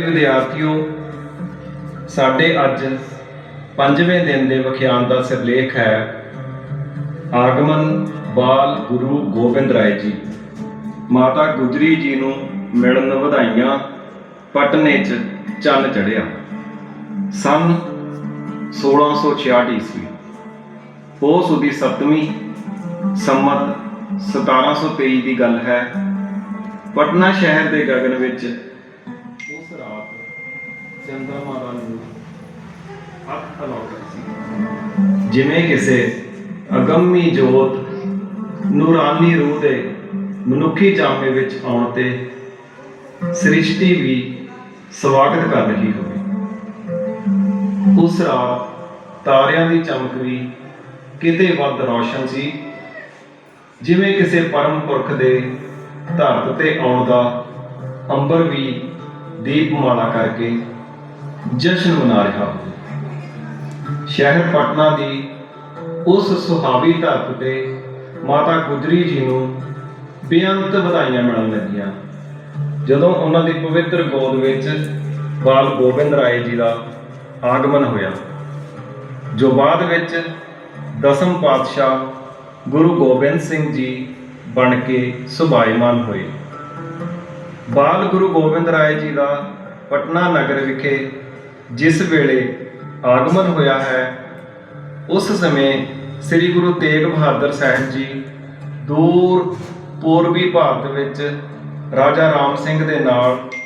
ਵਿਦਿਆਰਥੀਓ, ਸਾਡੇ ਅੱਜ ਪੰਜਵੇਂ ਦਿਨ ਦੇ ਵਿਖਿਆਨ ਦਾ ਸਿਰਲੇਖ ਹੈ, ਆਗਮਨ ਬਾਲ ਗੁਰੂ ਗੋਬਿੰਦ ਰਾਏ ਜੀ। ਮਾਤਾ ਗੁਜਰੀ ਜੀ ਨੂੰ ਮਿਲਣ ਵਧਾਈਆਂ, ਪਟਨੇ 'ਚ ਚੰਨ ਚੜਿਆ ਸਨ 1666 ਈਸਵੀ। ਪੋਸ ਦੀ ਸੱਤਵੀਂ ਸੰਮਤ 1723 ਦੀ ਗੱਲ ਹੈ, ਪਟਨਾ ਸ਼ਹਿਰ ਦੇ ਗਗਨ ਵਿੱਚ ਚੰਦਰਮਾ ਦਾ ਨੂਰ ਅੱਖ ਸੀ ਜਿਵੇਂ ਕਿਸੇ ਅਗੰਮੀ ਜੋਤ ਨੂਰਾਨੀ ਰੂਹ ਦੇ ਮਨੁੱਖੀ ਜਾਮੇ ਵਿੱਚ ਆਉਣ ਤੇ ਸ੍ਰਿਸ਼ਟੀ ਵੀ ਸਵਾਗਤ ਕਰ ਰਹੀ ਹੋਵੇ। ਉਸ ਰਾਤ ਤਾਰਿਆਂ ਦੀ ਚਮਕ ਵੀ ਕਿਤੇ ਵੱਧ ਰੌਸ਼ਨ ਸੀ। ਜਿਵੇਂ ਕਿਸੇ ਪਰਮ ਪੁਰਖ ਦੇ ਧਰਤ ਤੇ ਆਉਣ ਦਾ ਅੰਬਰ ਵੀ ਦੀਪਮਾਲਾ ਕਰਕੇ ਜਸ਼ਨ ਮਨਾ ਰਿਹਾ। ਹੋਵੇ ਸ਼ਹਿਰ ਪਟਨਾ ਦੀ ਉਸ ਸੁਹਾਵੀ ਧਰਤ ਤੇ ਮਾਤਾ ਗੁਜਰੀ ਜੀ ਨੂੰ ਬੇਅੰਤ ਵਧਾਈਆਂ ਮਿਲਣ ਲੱਗੀਆਂ। ਜਦੋਂ ਉਹਨਾਂ ਦੀ ਪਵਿੱਤਰ ਗੋਦ ਵਿੱਚ ਬਾਲ ਗੋਬਿੰਦ ਰਾਏ ਜੀ ਦਾ ਆਗਮਨ ਹੋਇਆ, ਜੋ ਬਾਅਦ ਵਿੱਚ ਦਸਮ ਪਾਤਸ਼ਾਹ ਗੁਰੂ ਗੋਬਿੰਦ ਸਿੰਘ ਜੀ ਬਣ ਕੇ ਸੁਭਾਈਮਾਨ ਹੋਏ। ਬਾਲ ਗੁਰੂ ਗੋਬਿੰਦ ਰਾਏ ਜੀ ਦਾ ਪਟਨਾ ਨਗਰ ਵਿਖੇ ਜਿਸ ਵੇਲੇ ਆਗਮਨ ਹੋਇਆ ਹੈ, ਉਸ ਸਮੇਂ ਸ੍ਰੀ ਗੁਰੂ ਤੇਗ ਬਹਾਦਰ ਸਾਹਿਬ ਜੀ ਦੂਰ ਪੂਰਬੀ ਭਾਰਤ ਵਿੱਚ ਰਾਜਾ ਰਾਮ ਸਿੰਘ ਦੇ ਨਾਲ